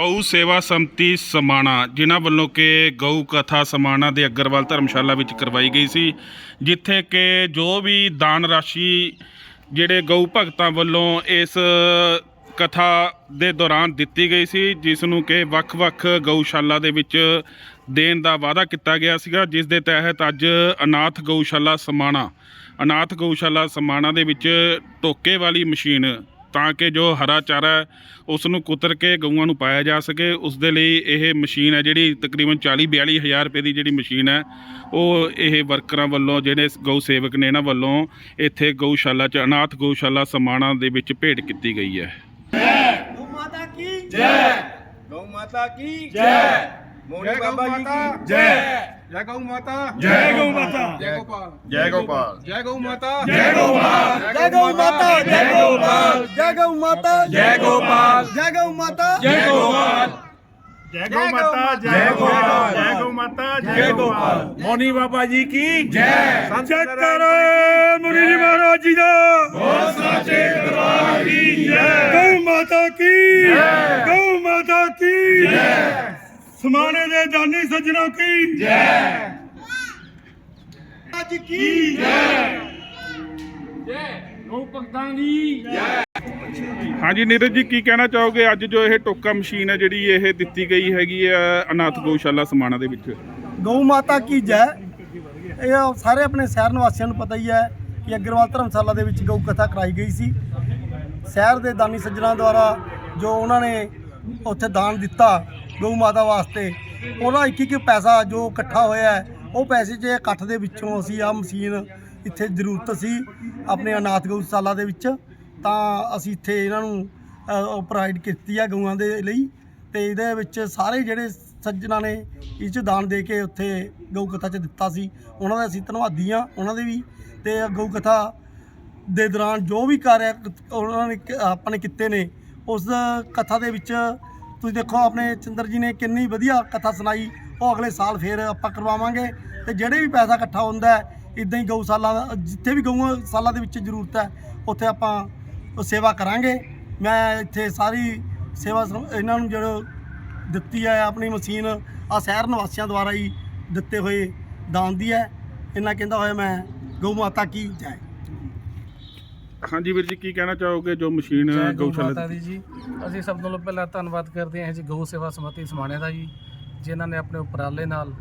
ਗਊ ਸੇਵਾ ਸੰਮਤੀ ਸਮਾਣਾ, ਜਿਨ੍ਹਾਂ ਵੱਲੋਂ ਕਿ ਗਊ ਕਥਾ ਸਮਾਣਾ ਦੇ ਅਗਰਵਾਲ ਧਰਮਸ਼ਾਲਾ ਵਿੱਚ ਕਰਵਾਈ ਗਈ ਸੀ, ਜਿੱਥੇ ਕਿ ਜੋ ਵੀ ਦਾਨ ਰਾਸ਼ੀ ਜਿਹੜੇ ਗਊ ਭਗਤਾਂ ਵੱਲੋਂ ਇਸ ਕਥਾ ਦੇ ਦੌਰਾਨ ਦਿੱਤੀ ਗਈ ਸੀ, ਜਿਸ ਨੂੰ ਕਿ ਵੱਖ-ਵੱਖ ਗਊਸ਼ਾਲਾ ਦੇ ਵਿੱਚ ਦੇਣ ਦਾ ਵਾਅਦਾ ਕੀਤਾ ਗਿਆ ਸੀਗਾ, ਜਿਸ ਦੇ ਤਹਿਤ ਅੱਜ ਅਨਾਥ ਗਊਸ਼ਾਲਾ ਸਮਾਣਾ, ਅਨਾਥ ਗਊਸ਼ਾਲਾ ਸਮਾਣਾ ਦੇ ਵਿੱਚ ਟੋਕੇ ਵਾਲੀ ਮਸ਼ੀਨ ਤਾਂ ਕਿ ਜੋ ਹਰਾ ਚਾਰਾ ਉਸ ਨੂੰ ਕੁਤਰ ਕੇ ਗਊਆਂ ਨੂੰ ਪਾਇਆ ਜਾ ਸਕੇ। ਉਸ ਦੇ ਲਈ ਇਹ ਮਸ਼ੀਨ ਹੈ ਜਿਹੜੀ ਤਕਰੀਬਨ 40 42 ਹਜ਼ਾਰ ਰੁਪਏ ਦੀ ਜਿਹੜੀ ਮਸ਼ੀਨ ਹੈ ਉਹ ਇਹ ਵਰਕਰਾਂ ਵੱਲੋਂ ਜਿਹੜੇ ਗਊ ਸੇਵਕ ਨੇ ਇਹਨਾਂ ਵੱਲੋਂ ਇੱਥੇ ਗਊਸ਼ਾਲਾ ਚ ਅਨਾਥ ਗਊਸ਼ਾਲਾ ਸਮਾਣਾ ਦੇ ਵਿੱਚ ਭੇਟ ਕੀਤੀ ਗਈ ਹੈ। ਗਊ ਮਾਤਾ ਕੀ? ਜੈ। ਗਊ ਮਾਤਾ ਕੀ? ਜੈ। ਮੋਹਣੀ ਬਾਬਾ ਜੀ ਕੀ? ਜੈ। ਜੈ ਗਊ ਮਾਤਾ ਜੈ ਗਊ ਮਾਤਾ ਜੈ ਗੋਪਾਲ ਜੈ ਗੋਪਾਲ ਜੈ ਗਊ ਮਾਤਾ ਜੈ ਗੋਪਾਲ ਜੈ ਗਊ ਮਾਤਾ ਜੈ ਗੋਪਾਲ ਜੈ ਗਊ ਮਾਤਾ ਜੈ ਗੋਪਾਲ ਜੈ ਗਊ ਮਾਤਾ ਜੈ ਗੋਪਾਲ ਜੈ ਗੋ ਮਾਤਾ ਜੈ ਗੋਪਾਲ ਜੈ ਗੋ ਮਾਤਾ ਜੈ ਗੋਪਾਲ ਮੋਨੀ ਬਾਬਾ ਜੀ ਕੀ ਜੈ ਸੰਚਕ ਕਰੋ ਮੁਨੀ ਜੀ ਮਹਾਰਾਜ ਜੀ ਦਾ ਬੋਲ ਸਾਚੇ ਦਰਬਾਰ ਦੀ ਜੈ ਗਊ ਮਾਤਾ ਕੀ ਜੈ ਗੋ ਮਾਤਾ ਕੀ ਜੈ ਸਮਾਣੇ ਦੇ ਦਾਨੀ ਸੱਜਣੋਂ ਕੀ? ਜੈ। जी की ਹਾਂਜੀ ਨੀਰਜ ਜੀ ਕੀ ਕਹਿਣਾ ਚਾਹੋਗੇ? ਅੱਜ ਜੋ ਇਹ ਟੋਕਾ ਮਸ਼ੀਨ ਹੈ ਜਿਹੜੀ ਇਹ ਦਿੱਤੀ ਗਈ ਹੈਗੀ ਹੈ ਅਨਾਥ ਗਊਸ਼ਾਲਾ ਸਮਾਣਾ ਦੇ ਵਿੱਚ। ਗਊ ਮਾਤਾ ਕੀ ਜੈ? ਇਹ ਸਾਰੇ ਆਪਣੇ ਸ਼ਹਿਰ ਨਿਵਾਸੀਆਂ ਨੂੰ ਪਤਾ ਹੀ ਹੈ ਕਿ ਅਗਰਵਾਲ ਧਰਮਸ਼ਾਲਾ ਦੇ ਵਿੱਚ ਗਊ ਕਥਾ ਕਰਾਈ ਗਈ ਸੀ। ਸ਼ਹਿਰ ਦੇ ਦਾਨੀ ਸੱਜਣਾ ਦੁਆਰਾ ਜੋ ਉਹਨਾਂ ਨੇ ਉੱਥੇ ਦਾਨ ਦਿੱਤਾ ਗਊ ਮਾਤਾ ਵਾਸਤੇ। ਉਹਦਾ ਇੱਕ ਇੱਕ ਪੈਸਾ ਜੋ ਇਕੱਠਾ ਹੋਇਆ ਹੈ, ਉਹ ਪੈਸੇ ਜੇ ਇਕੱਠ ਦੇ ਵਿੱਚੋਂ ਅਸੀਂ ਆ ਮਸ਼ੀਨ ਇੱਥੇ ਜ਼ਰੂਰਤ ਸੀ ਆਪਣੇ ਅਨਾਥ ਗਊਸ਼ਾਲਾ ਦੇ ਵਿੱਚ ਤਾਂ ਅਸੀਂ ਇੱਥੇ ਇਹਨਾਂ ਨੂੰ ਪ੍ਰੋਵਾਈਡ ਕੀਤੀ ਆ ਗਊਆਂ ਦੇ ਲਈ। ਤੇ ਇਹਦੇ ਵਿੱਚ ਸਾਰੇ ਜਿਹੜੇ ਸੱਜਣਾ ਨੇ ਇਹ 'ਚ ਦਾਨ ਦੇ ਕੇ ਉੱਥੇ ਗਊ ਕਥਾ 'ਚ ਦਿੱਤਾ ਸੀ। ਉਹਨਾਂ ਦਾ ਅਸੀਂ ਧੰਨਵਾਦੀ ਆ ਉਹਨਾਂ ਦੇ ਵੀ। ਤੇ ਗਊ ਕਥਾ ਦੇ ਦੌਰਾਨ ਜੋ ਵੀ ਕਾਰਜ ਉਹਨਾਂ ਨੇ ਕ- ਆਪਣੇ ਕੀਤੇ ਨੇ ਉਸ ਕਥਾ ਦੇ ਵਿੱਚ ਤੁਸੀਂ ਦੇਖੋ ਆਪਣੇ ਚੰਦਰ ਜੀ ਨੇ ਕਿੰਨੀ ਵਧੀਆ ਕਥਾ ਸੁਣਾਈ, ਉਹ ਅਗਲੇ ਸਾਲ ਫੇਰ ਆਪਾਂ ਕਰਵਾਵਾਂਗੇ। ਤੇ ਜਿਹੜੇ ਵੀ ਪੈਸਾ ਇਕੱਠਾ ਹੁੰਦਾ ਹੈ ਇਦਾਂ ਹੀ ਗਊਸ਼ਾਲਾ ਦਾ, ਜਿੱਥੇ ਵੀ ਗਊ ਸਾਲਾਂ ਦੇ ਵਿੱਚ ਜ਼ਰੂਰਤ ਹੈ, ਉੱਥੇ ਆਪਾਂ ਉਹ ਸੇਵਾ ਕਰਾਂਗੇ। ਮੈਂ ਇੱਥੇ ਸਾਰੀ ਸੇਵਾ ਸਮ- ਇਹਨਾਂ ਨੂੰ ਜਿਹੜਾ ਦਿੱਤੀ ਹੈ, ਆਪਣੀ ਮਸ਼ੀਨ ਆ ਸ਼ਹਿਰ ਨਿਵਾਸੀਆਂ ਦੁਆਰਾ ਹੀ ਦਿੱਤੇ ਹੋਏ ਦਾਨ ਦੀ ਹੈ। ਇਹਨਾਂ ਕਹਿੰਦਾ ਹੋਇਆ ਮੈਂ, ਗਊ ਮਾਤਾ ਕੀ ਜੈ। ਹਾਂਜੀ ਵੀਰ ਜੀ ਕੀ ਕਹਿਣਾ ਚਾਹੋਗੇ ਜੋ ਮਸ਼ੀਨ ਜੈ ਗਊ ਗਊਸ਼ਾਲਾ ਦੀ ਜੀ। ਅਸੀਂ ਸਭ ਨਾਲੋਂ ਪਹਿਲਾਂ ਧੰਨਵਾਦ ਕਰਦੇ ਹਾਂ ਜੀ ਗਊ ਸੇਵਾ ਸਮਤੀ ਸਮਾਣੇ ਦਾ ਜੀ ਜਿਨ੍ਹਾਂ ਨੇ ਆਪਣੇ ਉਪਰਾਲੇ ਨਾਲ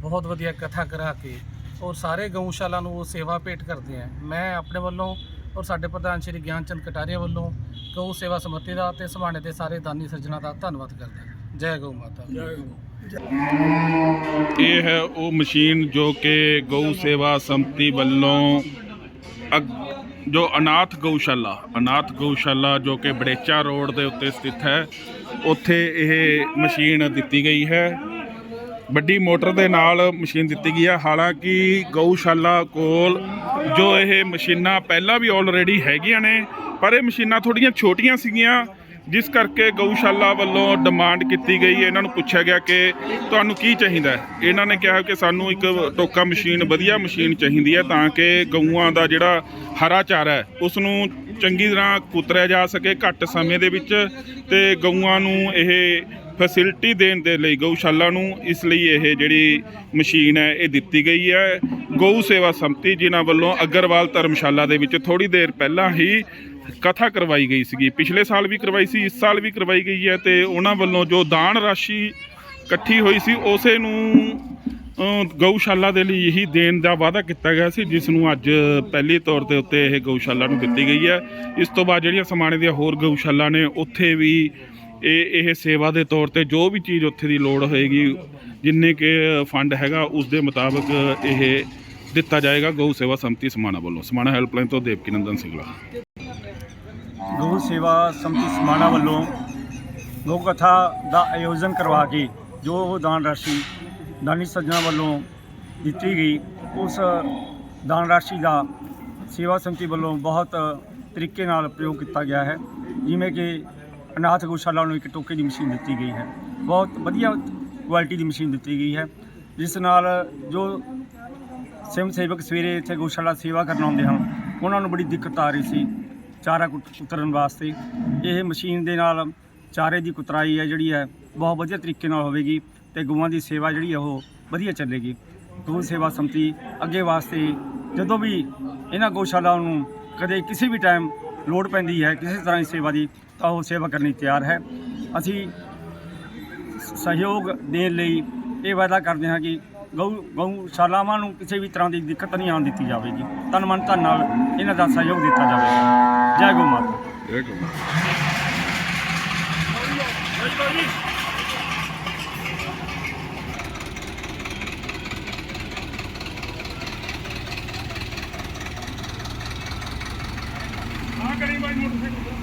ਬਹੁਤ ਵਧੀਆ ਕਥਾ ਕਰਾ ਕੇ ਔਰ ਸਾਰੇ ਗਊਸ਼ਾਲਾ ਨੂੰ ਉਹ ਸੇਵਾ ਭੇਟ ਕਰਦੇ ਆ। ਮੈਂ ਆਪਣੇ ਵੱਲੋਂ ਔਰ ਸਾਡੇ ਪ੍ਰਧਾਨ ਸ਼੍ਰੀ ਗਿਆਨਚੰਦ ਕਟਾਰੀਆ ਵੱਲੋਂ ਗਊ ਸੇਵਾ ਸਮਤੀ ਦਾ ਤੇ ਸਮਾਣੇ ਦੇ ਸਾਰੇ ਦਾਨੀ ਸੱਜਣਾ ਦਾ ਧੰਨਵਾਦ ਕਰਦੇ ਹਾਂ। ਜੈ ਗਊ ਮਾਤਾ ਇਹ ਹੈ ਉਹ ਮਸ਼ੀਨ ਜੋ ਕਿ ਗਊ ਸੇਵਾ ਸੰਮਤੀ ਵੱਲੋਂ ਅਗ- ਜੋ ਅਨਾਥ ਗਊਸ਼ਾਲਾ ਅਨਾਥ ਗਊਸ਼ਾਲਾ ਜੋ ਕਿ ਬੜੇਚਾ ਰੋਡ ਦੇ ਉੱਤੇ ਸਥਿਤ ਹੈ, ਉੱਥੇ ਇਹ ਮਸ਼ੀਨ ਦਿੱਤੀ ਗਈ ਹੈ। ਵੱਡੀ ਮੋਟਰ ਦੇ ਨਾਲ ਮਸ਼ੀਨ ਦਿੱਤੀ ਗਈ ਹੈ। ਹਾਲਾਂਕਿ ਗਊਸ਼ਾਲਾ ਕੋਲ ਜੋ ਇਹ ਮਸ਼ੀਨਾਂ ਪਹਿਲਾਂ ਵੀ ਆਲਰੇਡੀ ਹੈਗੀਆਂ ਨੇ, ਪਰ ਇਹ ਮਸ਼ੀਨਾਂ ਥੋੜੀਆਂ ਛੋਟੀਆਂ ਸੀਗੀਆਂ। ਜਿਸ ਕਰਕੇ ਗਊਸ਼ਾਲਾ ਵੱਲੋਂ ਡਿਮਾਂਡ ਕੀਤੀ ਗਈ ਹੈ। ਇਹਨਾਂ ਨੂੰ ਪੁੱਛਿਆ ਗਿਆ ਕਿ ਤੁਹਾਨੂੰ ਕੀ ਚਾਹੀਦਾ ਹੈ? ਇਹਨਾਂ ਨੇ ਕਿਹਾ ਕਿ ਸਾਨੂੰ ਇੱਕ ਟੋਕਾ ਮਸ਼ੀਨ, ਵਧੀਆ ਮਸ਼ੀਨ ਚਾਹੀਦੀ ਹੈ ਤਾਂ ਕਿ ਗਊਆਂ ਦਾ ਜਿਹੜਾ ਹਰਾ ਚਾਰਾ ਹੈ ਉਸ ਨੂੰ ਚੰਗੀ ਤਰ੍ਹਾਂ ਕੁਤਰਿਆ ਜਾ ਸਕੇ ਘੱਟ ਸਮੇਂ ਦੇ ਵਿੱਚ ਤੇ ਗਊਆਂ ਨੂੰ ਇਹ ਫੈਸਿਲਿਟੀ ਦੇਣ ਦੇ ਲਈ, ਗਊਸ਼ਾਲਾ ਨੂੰ ਇਸ ਲਈ ਇਹ ਜਿਹੜੀ ਮਸ਼ੀਨ ਹੈ, ਇਹ ਦਿੱਤੀ ਗਈ ਹੈ। ਗਊ ਸੇਵਾ ਸੰਮਤੀ ਜਿਨ੍ਹਾਂ ਵੱਲੋਂ ਅਗਰਵਾਲ ਧਰਮਸ਼ਾਲਾ ਦੇ ਵਿੱਚ ਥੋੜੀ ਦੇਰ ਪਹਿਲਾਂ ਹੀ ਕਥਾ ਕਰਵਾਈ ਗਈ ਸੀਗੀ। ਪਿਛਲੇ ਸਾਲ ਵੀ ਕਰਵਾਈ ਸੀ, ਇਸ ਸਾਲ ਵੀ ਕਰਵਾਈ ਗਈ ਹੈ ਤੇ ਉਹਨਾਂ ਵੱਲੋਂ ਜੋ ਦਾਨ ਰਾਸ਼ੀ ਇਕੱਠੀ ਹੋਈ ਸੀ, ਉਸੇ ਨੂੰ ਗਊਸ਼ਾਲਾ ਦੇ ਲਈ ਇਹੀ ਦੇਣ ਦਾ ਵਾਅਦਾ ਕੀਤਾ ਗਿਆ ਸੀ, ਜਿਸ ਨੂੰ ਅੱਜ ਪਹਿਲੀ ਤੌਰ ਤੇ ਉੱਤੇ ਇਹ ਗਊਸ਼ਾਲਾ ਨੂੰ ਦਿੱਤੀ ਗਈ ਹੈ। ਇਸ ਤੋਂ ਬਾਅਦ ਜਿਹੜੀਆਂ ਸਮਾਣੇ ਦੀਆਂ ਹੋਰ ਗਊਸ਼ਾਲਾ ਨੇ, ਉੱਥੇ ਵੀ ਇਹ ਇਹ ਸੇਵਾ ਦੇ ਤੌਰ ਤੇ ਜੋ ਵੀ ਚੀਜ਼ ਉੱਥੇ ਦੀ ਲੋੜ ਹੋਏਗੀ, ਜਿੰਨੇ ਕਿ ਫੰਡ ਹੈਗਾ, ਉਸ ਦੇ ਮੁਤਾਬਕ ਇਹ ਦਿੱਤਾ ਜਾਏਗਾ। ਗਊ ਸੇਵਾ ਸੰਮਤੀ ਸਮਾਣਾ ਵੱਲੋਂ। ਸਮਾਣਾ ਹੈਲਪਲਾਈਨ ਤੋਂ ਦੇਵਕੀ ਨੰਦਨ ਸਿੰਘਲਾ ਗਊ ਸੇਵਾ ਸੰਮਤੀ ਸਮਾਣਾ ਵੱਲੋਂ ਲੋਕ ਕਥਾ ਦਾ ਆਯੋਜਨ ਕਰਵਾ ਕੇ ਜੋ ਉਹ ਦਾਨ ਰਾਸ਼ੀ ਦਾਨੀ ਸੱਜਣਾ ਵੱਲੋਂ ਦਿੱਤੀ ਗਈ, ਉਸ ਦਾਨ ਰਾਸ਼ੀ ਦਾ ਸੇਵਾ ਸੰਮਤੀ ਵੱਲੋਂ ਬਹੁਤ ਤਰੀਕੇ ਨਾਲ ਪ੍ਰਯੋਗ ਕੀਤਾ ਗਿਆ ਹੈ। ਜਿਵੇਂ ਕਿ ਅਨਾਥ ਗਊਸ਼ਾਲਾ ਨੂੰ ਇੱਕ ਟੋਕੇ ਦੀ ਮਸ਼ੀਨ ਦਿੱਤੀ ਗਈ ਹੈ। ਬਹੁਤ ਵਧੀਆ ਕੁਆਲਿਟੀ ਦੀ ਮਸ਼ੀਨ ਦਿੱਤੀ ਗਈ ਹੈ। ਜਿਸ ਨਾਲ ਜੋ ਸਵੈਮ ਸੇਵਕ ਸਵੇਰੇ ਇੱਥੇ ਗਊਸ਼ਾਲਾ ਸੇਵਾ ਕਰਨ ਆਉਂਦੇ ਹਨ, ਉਹਨਾਂ ਨੂੰ ਬੜੀ ਦਿੱਕਤ ਆ ਰਹੀ ਸੀ। ਚਾਰਾ ਕੁਤਰਨ ਵਾਸਤੇ। ਇਹ ਮਸ਼ੀਨ ਦੇ ਨਾਲ ਚਾਰੇ ਦੀ ਕੁਤਰਾਈ ਹੈ, ਜਿਹੜੀ ਹੈ, ਬਹੁਤ ਵਧੀਆ ਤਰੀਕੇ ਨਾਲ ਹੋਵੇਗੀ ਤੇ ਗਊਆਂ ਦੀ ਸੇਵਾ ਜਿਹੜੀ ਹੈ, ਉਹ ਵਧੀਆ ਚੱਲੇਗੀ। ਗਊ ਸੇਵਾ ਸੰਮਤੀ ਅੱਗੇ ਵਾਸਤੇ ਜਦੋਂ ਵੀ ਇਹਨਾਂ ਗਊਸ਼ਾਲਾਵਾਂ ਨੂੰ ਕਦੇ ਕਿਸੇ ਵੀ ਟਾਈਮ ਲੋੜ ਪੈਂਦੀ ਹੈ, ਕਿਸੇ ਤਰ੍ਹਾਂ ਦੀ ਸੇਵਾ ਦੀ, ਤਾਂ ਉਹ ਸੇਵਾ ਕਰਨੀ ਤਿਆਰ ਹੈ। ਅਸੀਂ ਸਹਿਯੋਗ ਦੇਣ ਲਈ ਇਹ ਵਾਅਦਾ ਕਰਦੇ ਹਾਂ ਕਿ ਗਊ, ਗਊਸ਼ਾਲਾਵਾਂ ਨੂੰ ਕਿਸੇ ਵੀ ਤਰ੍ਹਾਂ ਦੀ ਦਿੱਕਤ ਨਹੀਂ ਆਉਣ ਦਿੱਤੀ ਜਾਵੇਗੀ। ਤਨ ਮਨ ਧਨ ਨਾਲ ਇਹਨਾਂ ਦਾ ਸਹਿਯੋਗ ਦਿੱਤਾ ਜਾਵੇਗਾ। ਜੈ ਗਊ ਮਾਤਾ ਆ ਕਰੀ ਬਾਈ ਮੋਟਰਸਾਈਕਲ